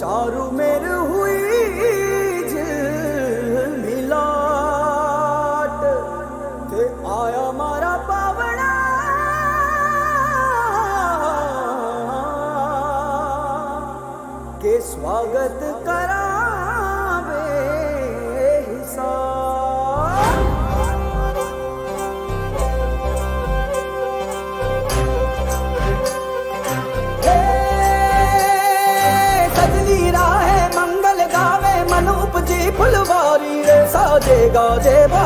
चारू मेर हुई मिलाट ते आया मारा पावना के स्वागत करा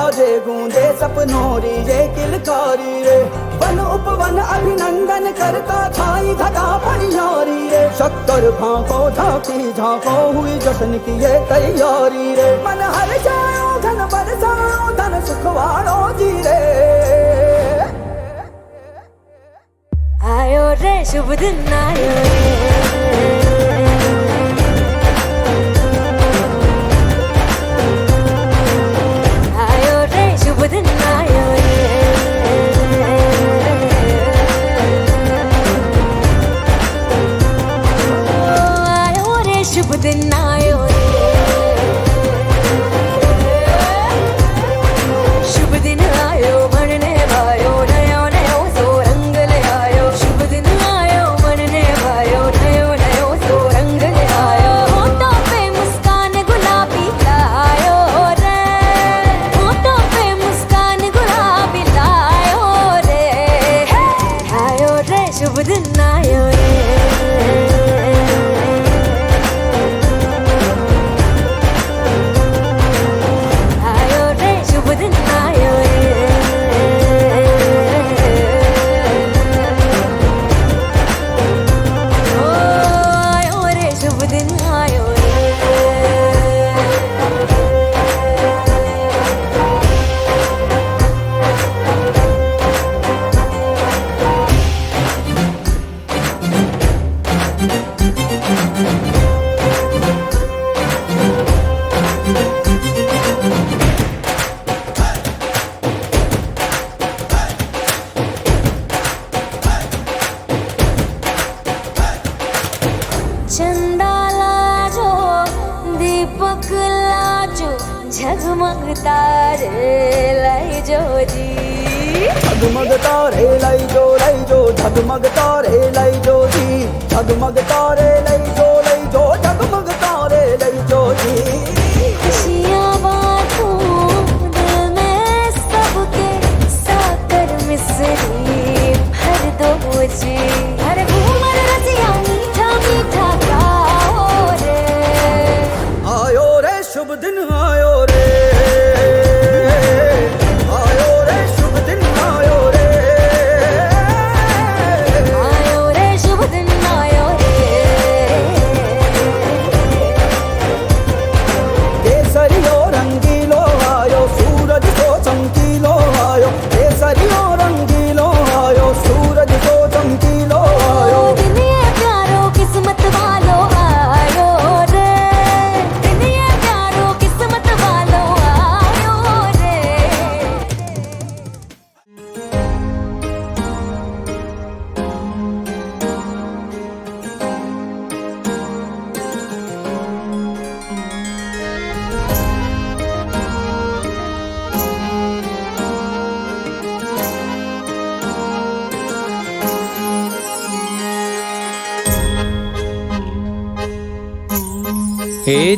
बौजे गूंजे सपनों रे ये किलकारी रे। वन उपवन अभिनंदन करता छाई घटा परियारी रे। शक्कर फांको झांकी झांको हुई जश्न की ये तैयारी रे। मन हर जाओ, धन बरसाओ, धन सुखवारो जी रे। आयो रे, शुभ दिन आयो। रे yeah, yeah. তারে লাই যদি। ঝগমগ তারে লাই জো লাই জো ঝগমগ তারে লাই জো জি ঝগমগ তারে লাই জো লাই জো ঝগমগ তারে লাই জো জি खुशियां बांटूं दिल में सबके साकर मिसरी भर दो जी हर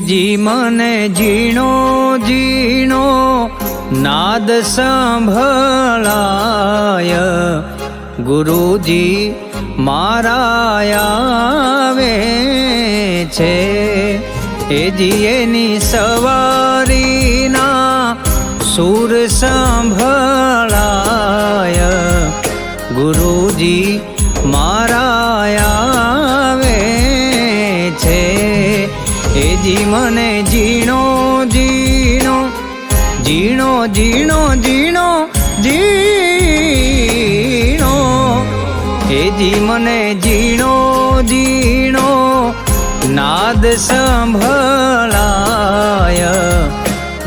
જી મને ઝીણો નાદ સંભળાય. ગુરુજી મારા આવે છે. એ જીએની સવારીના સુર સંભળાય. ગુરુજી એજી મને જીણો જીણો જીણો જીણો જીણો ઝીણો. એજી મને જીણો ઝીણો, નાદ સંભળાય.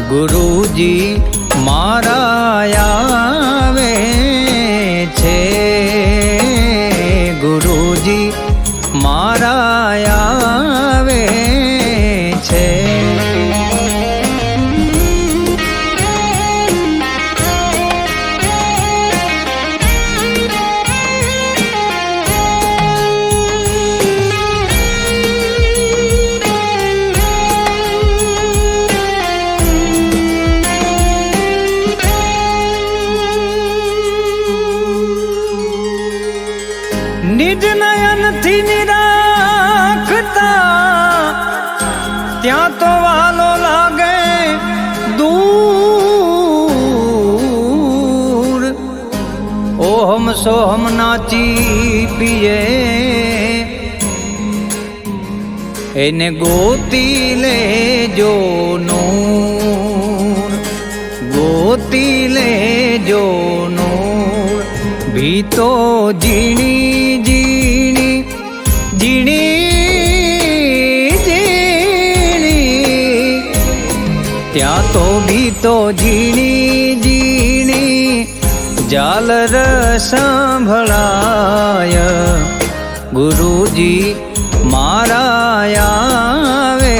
ગુરુજી મારા ત્યાં તો વાલો લાગે દૂર. ઓહમ સોહમ નાચી પીએ. એને ગોતી લેજો નૂર. ગોતી લેજો નૂર. ભીતો ઝીણી ભીતો ઝીણી ઝીણી જાલર સંભળાય ગુરુજી મારા આવે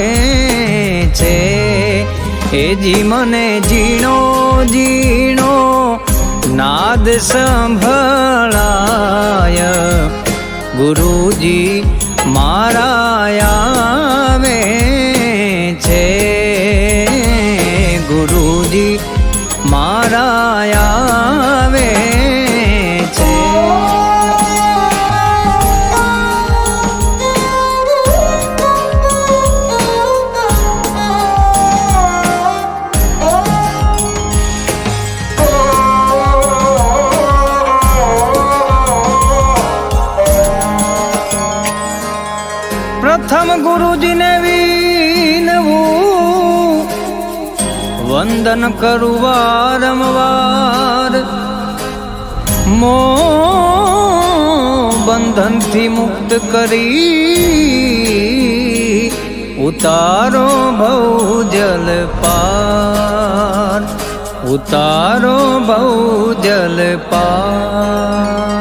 છે. એજી મને ઝીણો ઝીણો નાદ સંભળાય. ગુરુજી આવે છે. પ્રથમ ગુરુજીને વિનવું વંદન કરું વારંવાર મો બંધનથી મુક્ત કરી ઉતારો ભૌજલ પાર. ઉતારો ભૌજલ પાર.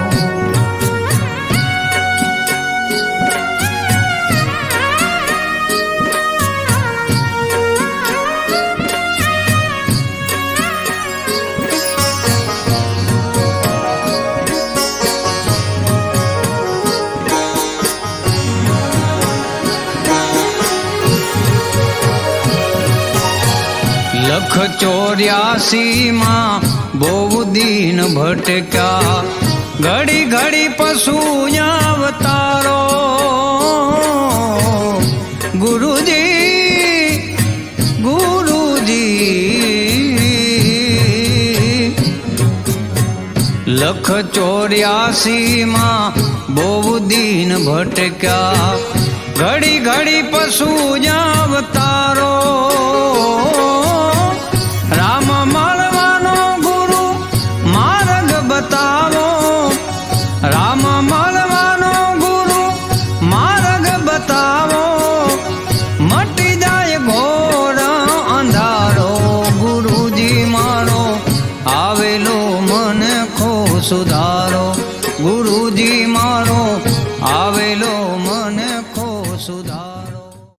લખ ચોર્યાસી માં બહુ દીન ભટક્યા. ઘડી ઘડી પશુ અવતારો ગુરુજી ગુરુજી. લખ ચોર્યાસી માં બહુ દીન ભટક્યા. ઘડી ઘડી પશુ અવતારો